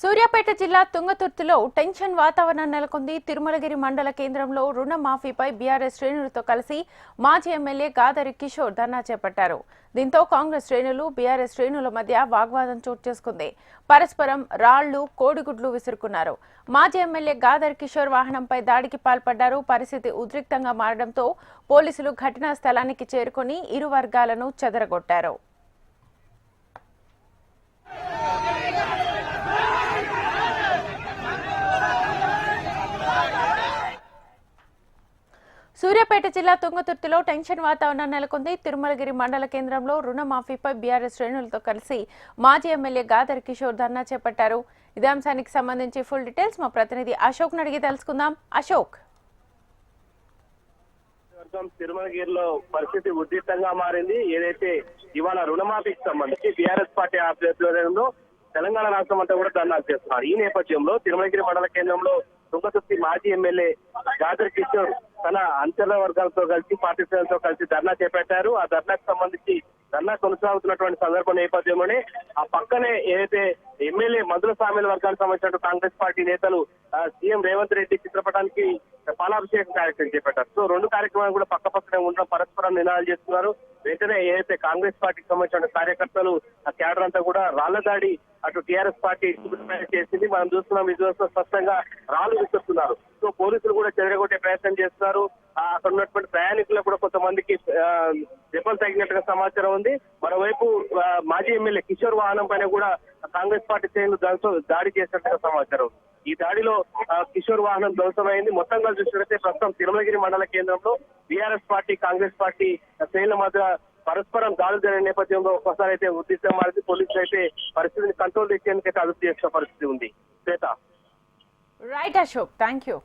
సూర్యాపేట జిల్లా తుంగతుర్తిలో టెన్షన్ వాతావరణం నెలకొంది. తిరుమలగిరి మండల కేంద్రంలో రుణమాఫీపై బీఆర్ఎస్ శ్రేణులతో కలిసి మాజీ ఎమ్మెల్యే గాదరి కిషోర్ ధర్నా చేపట్టారు. దీంతో కాంగ్రెస్ శ్రేణులు బీఆర్ఎస్ శ్రేణుల మధ్య వాగ్వాదం చోటు చేసుకుంది. పరస్పరం రాళ్ళు కోడిగుడ్లు విసురుకున్నారు. మాజీ ఎమ్మెల్యే గాదర్ కిషోర్ వాహనంపై దాడికి పాల్పడ్డారు. పరిస్థితి ఉద్రిక్తంగా మారడంతో పోలీసులు ఘటనా స్థలానికి చేరుకుని ఇరు వర్గాలను చెదరగొట్టారు. సూర్యాపేట జిల్లా తుంగతుర్తిలో టెన్షన్ వాతావరణం నెలకొంది. తిరుమలగిరి మండల కేంద్రంలో రుణమాఫీపై బీఆర్ఎస్ శ్రేణులతో కలిసి మాజీ ఎమ్మెల్యే గాదర్ కిషోర్ ధర్నా చేపట్టారు. ఇదే అంశానికి సంబంధించి ఫుల్ డీటెయిల్స్ మా ప్రతినిధి అశోక్ అడిగి తెలుసుకుందాం. అశోక్. తిరుమలగిరిలో పరిస్థితి ఉద్రిక్తంగా మారింది. ఏదైతే ఇవాళ రుణమాఫీకి సంబంధించి బీఆర్ఎస్ పార్టీ ఆధ్వర్యంలో తెలంగాణ రాష్ట్రం అంతా కూడా ధర్నాలు చేస్తున్నారు. ఈ నేపథ్యంలో తిరుమలగిరి మండల కేంద్రంలో తుంగతుర్తి మాజీ ఎమ్మెల్యే గాదర్ కిషోర్ తన అంచనా వర్గాలతో కలిసి పార్టీ శ్రేణులతో కలిసి ధర్నా చేపట్టారు. ఆ ధర్నాకు సంబంధించి ధర్నా కొనసాగుతున్నటువంటి సందర్భ నేపథ్యంలోనే ఆ పక్కనే ఏదైతే ఎమ్మెల్యే మందుల స్వామిల వర్గానికి సంబంధించిన కాంగ్రెస్ పార్టీ నేతలు సీఎం రేవంత్ రెడ్డి చిత్రపటానికి పాలాభిషేకం కార్యక్రమం చేపట్టారు. సో రెండు కార్యక్రమాలు కూడా పక్క పక్కనే ఉండడం పరస్పరం నినాదాలు చేస్తున్నారు. వెంటనే ఏదైతే కాంగ్రెస్ పార్టీకి సంబంధించిన కార్యకర్తలు ఆ క్యాడర్ అంతా కూడా రాళ్ళ దాడి అటు టీఆర్ఎస్ పార్టీ చేసింది. మనం చూస్తున్నాం విజువల్స్ స్పష్టంగా రాళ్ళు విసురుతున్నారు. సో పోలీసులు కూడా చెదరగొట్టే ప్రయత్నం చేస్తున్నారు. ఆ, అక్కడ ఉన్నటువంటి ప్రయాణికులకు కూడా కొంతమందికి దెబ్బలు తగినట్టుగా సమాచారం ఉంది. మరోవైపు మాజీ ఎమ్మెల్యే కిషోర్ వాహనం పైన కూడా కాంగ్రెస్ పార్టీ శ్రేణులు దాంతో దాడి చేసినట్టుగా సమాచారం ఉంది. ఈ దాడిలో కిషోర్ వాహనం ధ్వంసమైంది. మొత్తంగా చూసినట్లయితే ప్రస్తుతం తిరుమలగిరి మండల కేంద్రంలో బీఆర్ఎస్ పార్టీ కాంగ్రెస్ పార్టీ శ్రేణుల మధ్య పరస్పరం దాడులు జరిగిన నేపథ్యంలో ఒక్కసారి అయితే ఉద్దేశం మారింది పోలీసులు అయితే పరిస్థితిని కంట్రోల్ చేసేందుకైతే అభివృద్ధి చేసిన పరిస్థితి ఉంది. Shweta. Right Ashok thank you